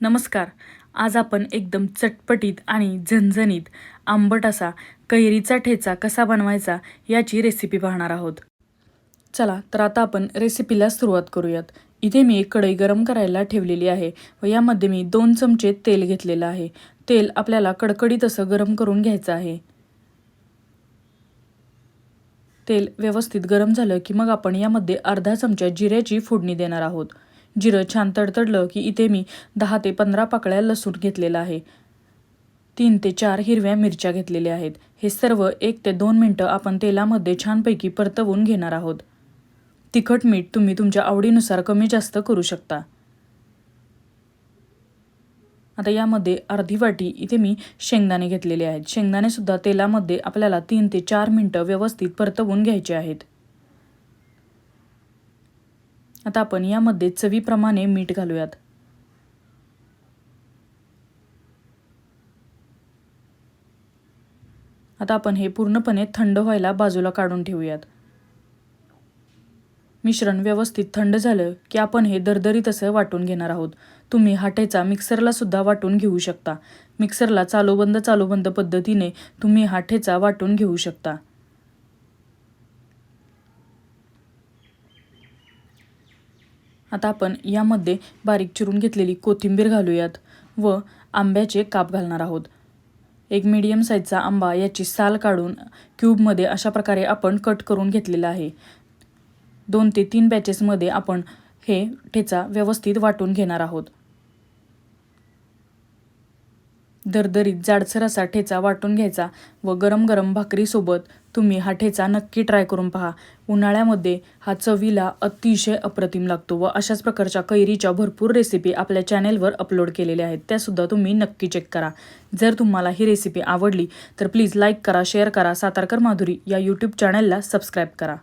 नमस्कार. आज आपण एकदम चटपटीत आणि झणझणीत आंबट असा कैरीचा ठेचा कसा बनवायचा याची रेसिपी पाहणार आहोत. चला तर आता आपण रेसिपीला सुरुवात करूयात. इथे मी एक कढई गरम करायला ठेवलेली आहे व यामध्ये मी दोन चमचे तेल घेतलेलं आहे. तेल आपल्याला कडकडीत असं गरम करून घ्यायचं आहे. तेल व्यवस्थित गरम झालं की मग आपण यामध्ये अर्धा चमचा जिऱ्याची फोडणी देणार आहोत. जिरं छान तडतडलं की इथे मी दहा ते पंधरा पाकळ्या लसूण घेतलेला आहे. तीन ते चार हिरव्या मिरच्या घेतलेल्या आहेत. हे सर्व एक ते दोन मिनटं आपण तेलामध्ये छानपैकी परतवून घेणार आहोत. तिखट मीठ तुम्ही तुमच्या आवडीनुसार कमी जास्त करू शकता. आता यामध्ये अर्धी वाटी इथे मी शेंगदाणे घेतलेले आहेत. शेंगदाणेसुद्धा तेलामध्ये आपल्याला तीन ते चार मिनटं व्यवस्थित परतवून घ्यायचे आहेत. आता आपण यामध्ये चवीप्रमाणे मीठ घालूयात. आता आपण हे पूर्णपणे थंड व्हायला बाजूला काढून ठेवूयात. मिश्रण व्यवस्थित थंड झालं की आपण हे दरदरीत असं वाटून घेणार आहोत. तुम्ही हाटेचा मिक्सरला सुद्धा वाटून घेऊ शकता. मिक्सरला चालूबंद चालूबंद पद्धतीने तुम्ही हाठेचा वाटून घेऊ शकता. आता आपण यामध्ये बारीक चिरून घेतलेली कोथिंबीर घालूयात व आंब्याचे काप घालणार आहोत. एक मीडियम साईजचा आंबा याची साल काढून क्यूबमध्ये अशा प्रकारे आपण कट करून घेतलेला आहे. दोन ते तीन बॅचेसमध्ये आपण हे ठेचा व्यवस्थित वाटून घेणार आहोत. दरदरीत जाडसर असा ठेचा वाटून घ्यायचा व गरम गरम भाकरीसोबत तुम्ही हा ठेचा नक्की ट्राय करून पहा. उन्हाळ्यामध्ये हा चवीला अतिशय अप्रतिम लागतो व अशाच प्रकारच्या कैरीच्या भरपूर रेसिपी आपल्या चॅनेलवर अपलोड केलेल्या आहेत. त्यासुद्धा तुम्ही नक्की चेक करा. जर तुम्हाला ही रेसिपी आवडली तर प्लीज लाईक करा शेअर करा. सातारकर माधुरी या यूट्यूब चॅनलला सबस्क्राईब करा.